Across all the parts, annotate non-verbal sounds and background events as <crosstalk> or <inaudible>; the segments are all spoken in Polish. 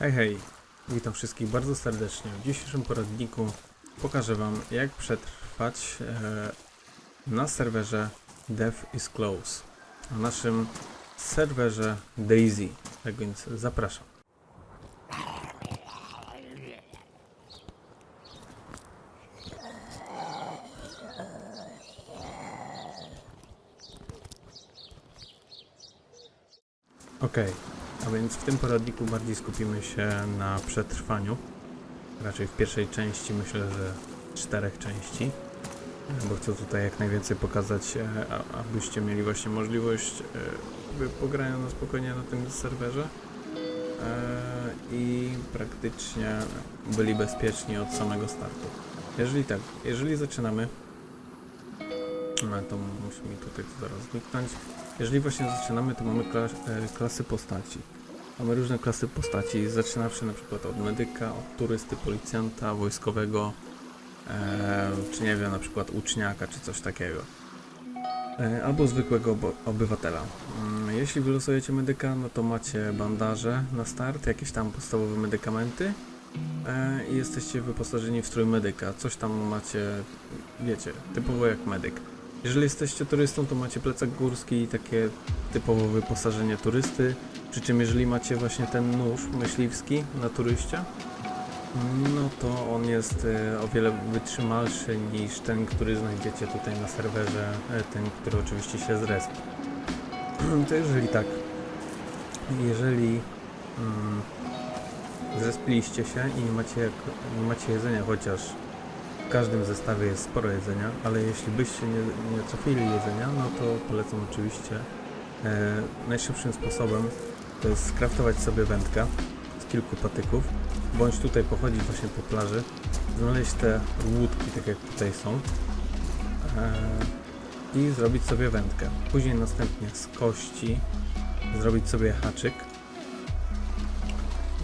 Hej, hej, witam wszystkich bardzo serdecznie. W dzisiejszym poradniku pokażę Wam, jak przetrwać e, na serwerze Dev is Close, na naszym serwerze Daisy. Tak więc zapraszam. Okej, a więc w tym poradniku bardziej skupimy się na przetrwaniu. Raczej w pierwszej części myślę, że czterech części, bo chcę tutaj jak najwięcej pokazać, e, abyście mieli właśnie możliwość e, pogrania na spokojnie na tym serwerze e, i praktycznie byli bezpieczni od samego startu. Jeżeli tak, jeżeli zaczynamy, no to musi mi tutaj to zaraz zniknąć. Jeżeli właśnie zaczynamy, to mamy klas, e, klasy postaci. Mamy różne klasy postaci, zaczynawszy na przykład od medyka, od turysty, policjanta, wojskowego, e, czy nie wiem, na przykład uczniaka, czy coś takiego. E, albo zwykłego obywatela. Mm, Jeśli wylosujecie medyka, no to macie bandaże na start, jakieś tam podstawowe medykamenty e, i jesteście wyposażeni w strój medyka. Coś tam macie, wiecie, typowo jak medyk. Jeżeli jesteście turystą, to macie plecak górski i takie typowo wyposażenie turysty. Przy czym jeżeli macie właśnie ten nóż myśliwski na turyście, no to on jest e, o wiele wytrzymalszy niż ten, który znajdziecie tutaj na serwerze, e, ten, który oczywiście się zrespi. <clears throat> To jeżeli tak, jeżeli mm, zrespiliście się i nie macie, nie macie jedzenia, chociaż w każdym zestawie jest sporo jedzenia, ale jeśli byście nie, nie jedzenia, no to polecam oczywiście e, najszybszym sposobem to jest skraftować sobie wędkę z kilku patyków, bądź tutaj pochodzić właśnie po plaży, znaleźć te łódki, tak jak tutaj są e, i zrobić sobie wędkę. Później następnie z kości zrobić sobie haczyk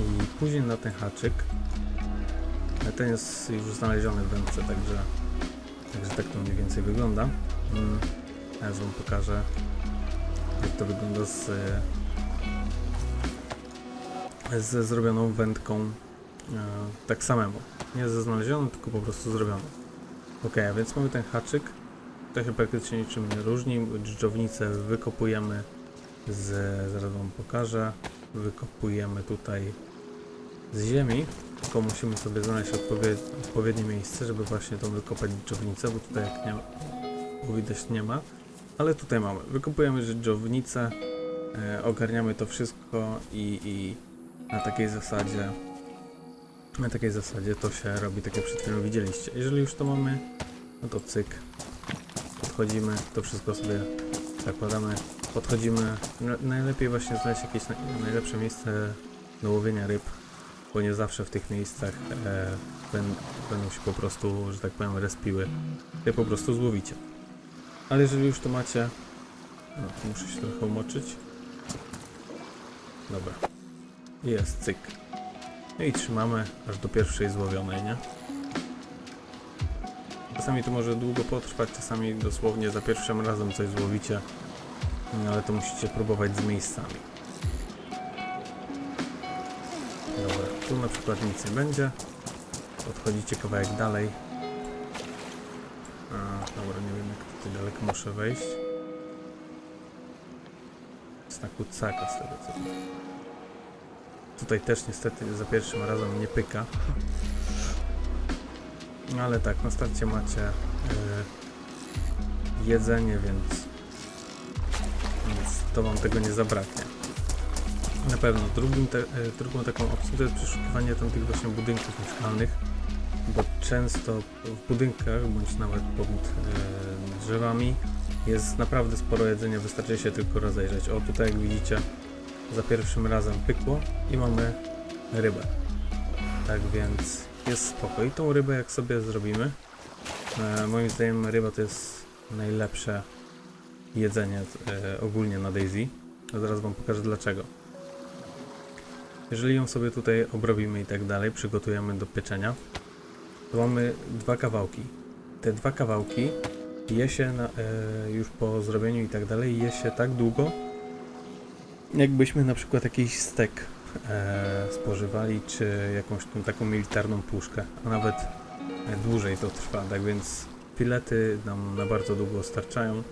i później na ten haczyk ten jest już znaleziony w wędce, także, także tak to mniej więcej wygląda. Mm, Teraz wam pokażę jak to wygląda z, e, ze zrobioną wędką e, tak samemu. Nie ze znalezioną, tylko po prostu zrobioną. Ok, a więc mamy ten haczyk. To się praktycznie niczym nie różni. Dżdżownicę wykopujemy z, zaraz wam pokażę. Wykopujemy tutaj z ziemi, tylko musimy sobie znaleźć odpowied odpowiednie miejsce, żeby właśnie tą wykopać dżdżownicę, bo tutaj jak nie ma, bo widać nie ma. Ale tutaj mamy. Wykopujemy dżdżownicę, e, ogarniamy to wszystko i, i na takiej zasadzie na takiej zasadzie to się robi, tak jak przed chwilą widzieliście. Jeżeli już to mamy, no to cyk. Podchodzimy, to wszystko sobie zakładamy. Podchodzimy. Na- Najlepiej właśnie znaleźć jakieś na, najlepsze miejsce do łowienia ryb, bo nie zawsze w tych miejscach e, ben, będą się po prostu, że tak powiem, respiły. Ty po prostu złowicie. Ale jeżeli już to macie, no to muszę się trochę umoczyć. Dobra. Jest, cyk. No i trzymamy aż do pierwszej złowionej, nie? Czasami to może długo potrwać, czasami dosłownie za pierwszym razem coś złowicie, no ale to musicie próbować z miejscami. Tu na przykład nic nie będzie. Odchodzicie kawałek dalej. A, dobra, nie wiem jak tutaj daleko muszę wejść. Jest na kucaka z tego co. Tutaj też niestety za pierwszym razem nie pyka. Ale tak, na starcie macie e, jedzenie, więc, więc to wam tego nie zabraknie. Na pewno drugim te, e, drugą taką opcją to jest przeszukiwanie tam tych właśnie budynków mieszkalnych, bo często w budynkach bądź nawet pod e, drzewami jest naprawdę sporo jedzenia, wystarczy się tylko rozejrzeć. O tutaj jak widzicie za pierwszym razem pykło i mamy rybę. Tak więc jest spoko. I tą rybę jak sobie zrobimy, e, moim zdaniem ryba to jest najlepsze jedzenie e, ogólnie na Daisy. Zaraz wam pokażę dlaczego. Jeżeli ją sobie tutaj obrobimy i tak dalej, przygotujemy do pieczenia, to mamy dwa kawałki. Te dwa kawałki je się na, e, już po zrobieniu i tak dalej, je się tak długo, jakbyśmy na przykład jakiś stek e, spożywali, czy jakąś tą taką militarną puszkę, a nawet dłużej to trwa, tak więc filety nam na bardzo długo starczają.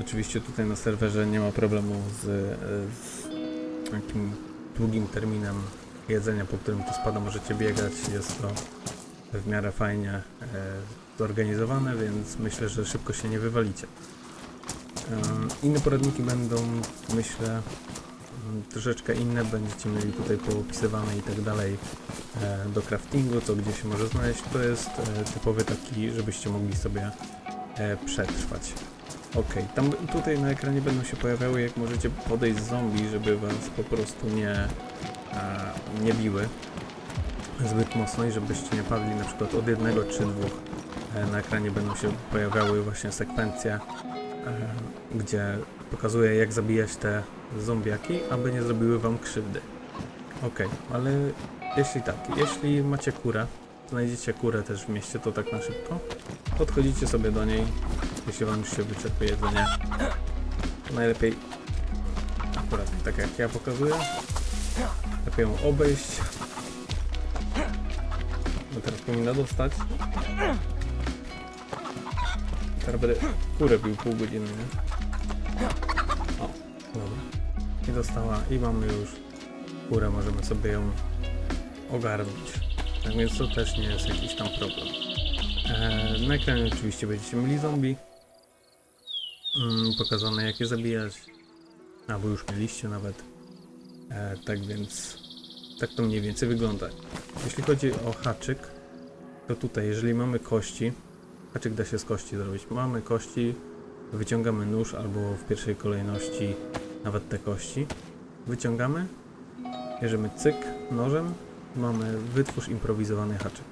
Oczywiście tutaj na serwerze nie ma problemu z, e, z takim długim terminem jedzenia, po którym to spada, możecie biegać, jest to w miarę fajnie e, zorganizowane, więc myślę, że szybko się nie wywalicie. Inne poradniki będą, myślę, mm, troszeczkę inne, będziecie mieli tutaj poopisywane i tak dalej e, do craftingu, co gdzie się może znaleźć. To jest e, typowy taki, żebyście mogli sobie przetrwać. Ok, tam tutaj na ekranie będą się pojawiały, jak możecie podejść z zombie, żeby was po prostu nie, e, nie biły zbyt mocno i żebyście nie padli na przykład od jednego czy dwóch. E, Na ekranie będą się pojawiały właśnie sekwencje, e, gdzie pokazuje jak zabijać te zombiaki, aby nie zrobiły wam krzywdy. Ok, ale jeśli tak, jeśli macie kurę, znajdziecie kurę też w mieście, to tak na szybko, podchodzicie sobie do niej, jeśli wam już się wyczerpie jedzenie, najlepiej akurat tak jak ja pokazuję, lepiej ją obejść, no teraz powinna dostać. Teraz będę kurę bił pół godziny, nie? O, dobra. I dostała i mamy już kurę, możemy sobie ją ogarnąć. Tak więc to też nie jest jakiś tam problem. Eee, na ekranie oczywiście będziecie mieli zombie. Mm, pokazane jak je zabijać. Albo już mieliście nawet. Eee, tak więc tak to mniej więcej wygląda. Jeśli chodzi o haczyk, to tutaj, jeżeli mamy kości, haczyk da się z kości zrobić. Mamy kości, wyciągamy nóż albo w pierwszej kolejności nawet te kości. Wyciągamy, bierzemy cyk nożem, mamy wytwórz improwizowany haczyk.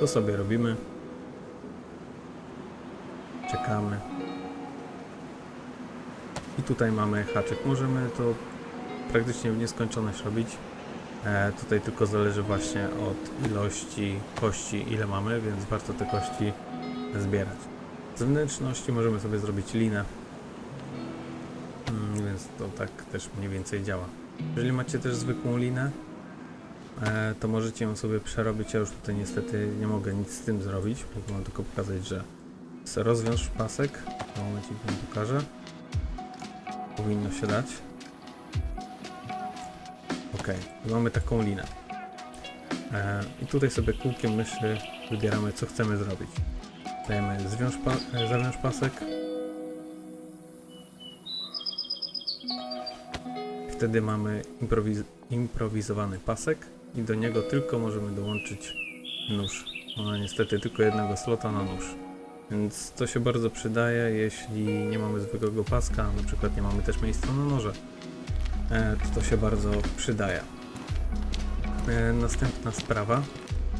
To sobie robimy. Czekamy. I tutaj mamy haczyk. Możemy to praktycznie w nieskończoność robić. E, tutaj tylko zależy właśnie od ilości kości, ile mamy, więc warto te kości zbierać. Z wnętrzności możemy sobie zrobić linę, mm, więc to tak też mniej więcej działa. Jeżeli macie też zwykłą linę, e, to możecie ją sobie przerobić. Ja już tutaj niestety nie mogę nic z tym zrobić. Mogę wam tylko pokazać, że rozwiąż pasek. W momencie wam pokażę. Powinno się dać. Ok, mamy taką linę. E, I tutaj sobie kółkiem myszy wybieramy, co chcemy zrobić. Dajemy zwiąż pa e, zawiąż pasek. Wtedy mamy improwiz improwizowany pasek i do niego tylko możemy dołączyć nóż. Ma niestety tylko jednego slota na nóż. Więc to się bardzo przydaje, jeśli nie mamy zwykłego paska, na przykład nie mamy też miejsca na noże e, to to się bardzo przydaje. E, Następna sprawa.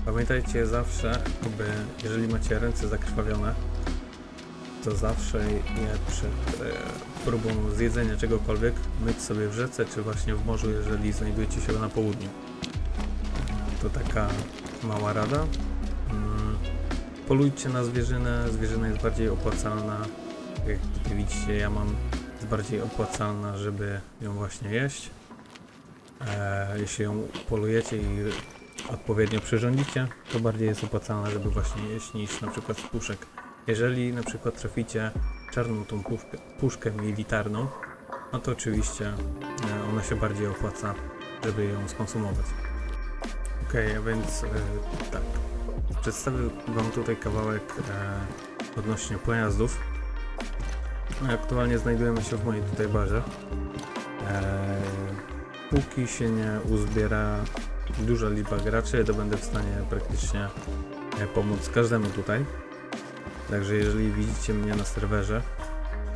Pamiętajcie zawsze, aby jeżeli macie ręce zakrwawione, to zawsze je przed e, próbą zjedzenia czegokolwiek myć sobie w rzece, czy właśnie w morzu, jeżeli znajdujecie się na południu. To taka mała rada. Mm, Polujcie na zwierzynę. Zwierzyna jest bardziej opłacalna. Jak widzicie, ja mam jest bardziej opłacalna, żeby ją właśnie jeść. E, jeśli ją polujecie i odpowiednio przyrządzicie, to bardziej jest opłacalna, żeby właśnie jeść niż na przykład z puszek. Jeżeli na przykład traficie czarną tą puszkę, puszkę militarną, no to oczywiście e, ona się bardziej opłaca, żeby ją skonsumować. Ok, a więc e, tak. Przedstawię Wam tutaj kawałek e, odnośnie pojazdów. Aktualnie znajdujemy się w mojej tutaj bazie. Eee, póki się nie uzbiera duża liczba graczy, to będę w stanie praktycznie e, pomóc każdemu tutaj. Także jeżeli widzicie mnie na serwerze,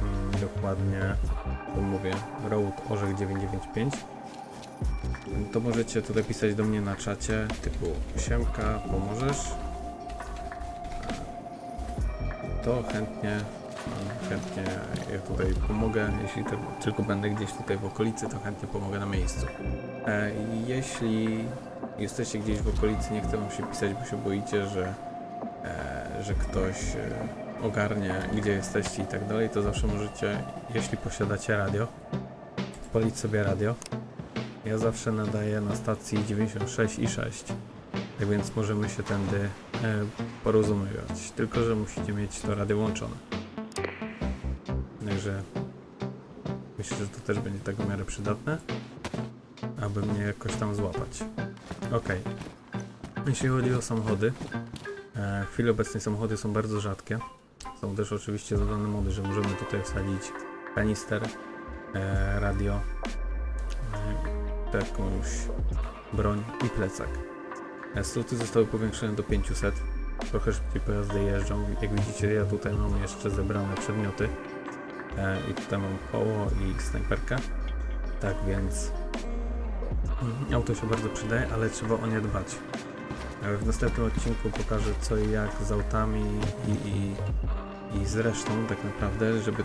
mm, dokładnie to mówię Road Orzech 995, to możecie tutaj pisać do mnie na czacie typu Siemka, pomożesz? To chętnie chętnie ja tutaj pomogę, jeśli tylko będę gdzieś tutaj w okolicy, to chętnie pomogę na miejscu. E, jeśli jesteście gdzieś w okolicy, nie chcę wam się pisać, bo się boicie, że, e, że ktoś e, ogarnie, gdzie jesteście i tak dalej, to zawsze możecie, jeśli posiadacie radio, polić sobie radio Ja zawsze nadaję na stacji 96 i 6. Tak więc możemy się tędy porozumiewać. Tylko, że musicie mieć to radio włączone. Także myślę, że to też będzie tak w miarę przydatne, aby mnie jakoś tam złapać. Ok. Jeśli chodzi o samochody, e, w chwili obecnej samochody są bardzo rzadkie. Są też oczywiście zadane mody, że możemy tutaj wsadzić kanister, e, radio, e, jakąś broń i plecak. Sloty zostały powiększone do 500. Trochę szybciej pojazdy jeżdżą. Jak widzicie, ja tutaj mam jeszcze zebrane przedmioty. E, I tutaj mam koło i snajperkę. Tak więc mm, auto się bardzo przydaje, ale trzeba o nie dbać. E, W następnym odcinku pokażę co i jak z autami i, i, i z resztą tak naprawdę, żeby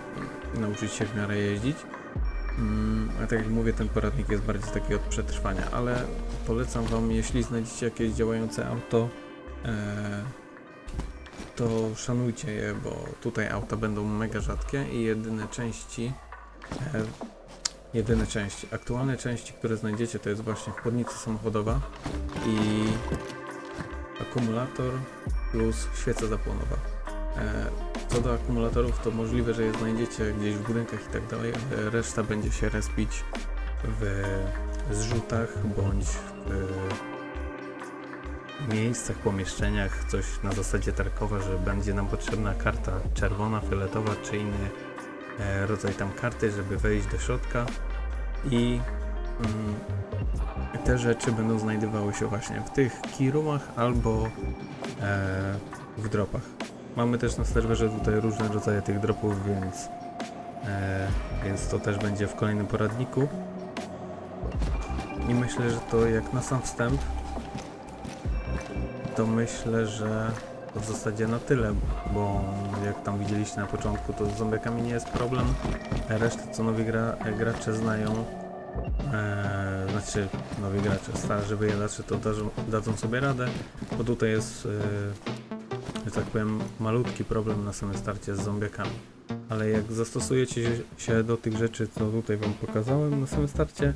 nauczyć się w miarę jeździć. Mm, a tak jak mówię, ten poradnik jest bardziej taki od przetrwania, ale polecam Wam, jeśli znajdziecie jakieś działające auto, e, to szanujcie je, bo tutaj auta będą mega rzadkie i jedyne części, e, jedyne części, aktualne części, które znajdziecie, to jest właśnie chłodnica samochodowa i akumulator plus świeca zapłonowa. E, co do akumulatorów, to możliwe, że je znajdziecie gdzieś w budynkach i tak dalej, ale reszta będzie się respić w zrzutach bądź w miejscach, pomieszczeniach, coś na zasadzie tarkowa, że będzie nam potrzebna karta czerwona, fioletowa czy inny e, rodzaj tam karty, żeby wejść do środka i mm, te rzeczy będą znajdowały się właśnie w tych keyroomach albo e, w dropach. Mamy też na serwerze tutaj różne rodzaje tych dropów, więc, e, więc to też będzie w kolejnym poradniku. I myślę, że to jak na sam wstęp, to myślę, że to w zasadzie na tyle, bo jak tam widzieliście na początku, to z zombiakami nie jest problem. Resztę co nowi gra, gracze znają, e, znaczy nowi gracze, starzy wyjadacze to dadzą, dadzą sobie radę, bo tutaj jest, e, że tak powiem, malutki problem na samym starcie z zombiakami. Ale jak zastosujecie się do tych rzeczy, co tutaj wam pokazałem na samym starcie,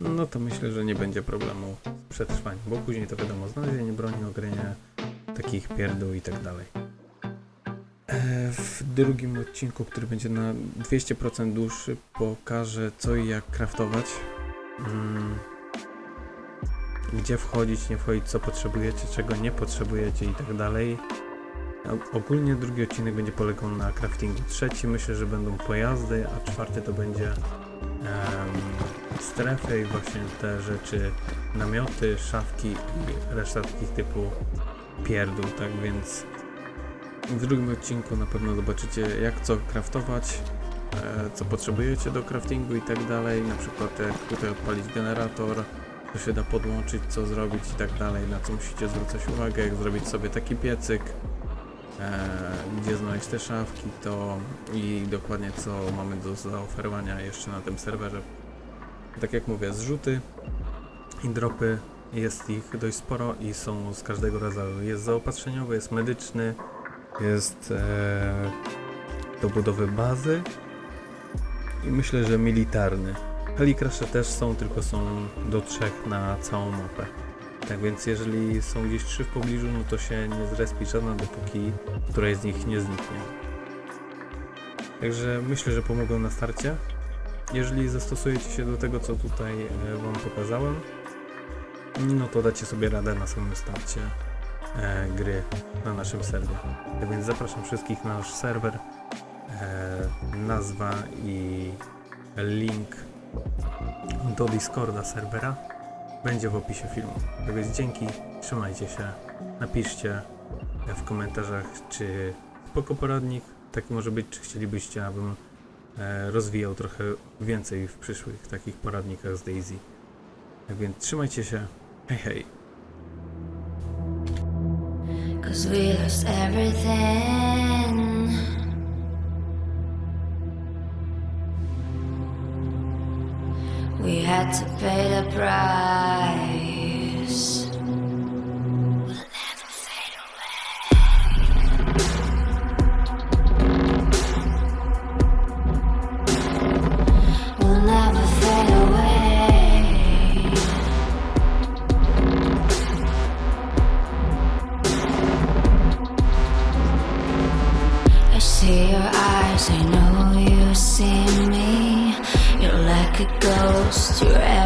no to myślę, że nie będzie problemu z przetrwaniem, bo później to wiadomo, znalezienie broni, ogranie takich pierdół i tak dalej. E, W drugim odcinku, który będzie na 200% dłuższy, pokażę co i jak craftować. Mm, Gdzie wchodzić, nie wchodzić, co potrzebujecie, czego nie potrzebujecie i tak dalej. Ogólnie drugi odcinek będzie polegał na craftingu. Trzeci myślę, że będą pojazdy, a czwarty to będzie em, strefy i właśnie te rzeczy, namioty, szafki i reszta takich typu pierdół, tak więc w drugim odcinku na pewno zobaczycie jak co craftować, e, co potrzebujecie do craftingu i tak dalej, na przykład jak tutaj odpalić generator, co się da podłączyć, co zrobić i tak dalej, na co musicie zwracać uwagę, jak zrobić sobie taki piecyk, e, gdzie znaleźć te szafki, to i dokładnie co mamy do zaoferowania jeszcze na tym serwerze. Tak jak mówię, zrzuty i dropy jest ich dość sporo i są z każdego rodzaju. Jest zaopatrzeniowy, jest medyczny, jest e, do budowy bazy i myślę, że militarny. Helikrasze też są, tylko są do trzech na całą mapę. Tak więc jeżeli są gdzieś trzy w pobliżu, no to się nie zrespi żadna, dopóki któraś z nich nie zniknie. Także myślę, że pomogą na starcie. Jeżeli zastosujecie się do tego, co tutaj e, Wam pokazałem, no to dacie sobie radę na samym starcie e, gry na naszym serwerze. Tak więc zapraszam wszystkich na nasz serwer. E, nazwa i link do Discorda serwera będzie w opisie filmu. Tak więc dzięki, trzymajcie się, napiszcie w komentarzach, czy spoko poradnik taki może być, czy chcielibyście, abym e, rozwijał trochę więcej w przyszłych takich poradnikach z Daisy. Tak więc trzymajcie się, hej hej! Cause we lost everything. Had to pay the price. Stress.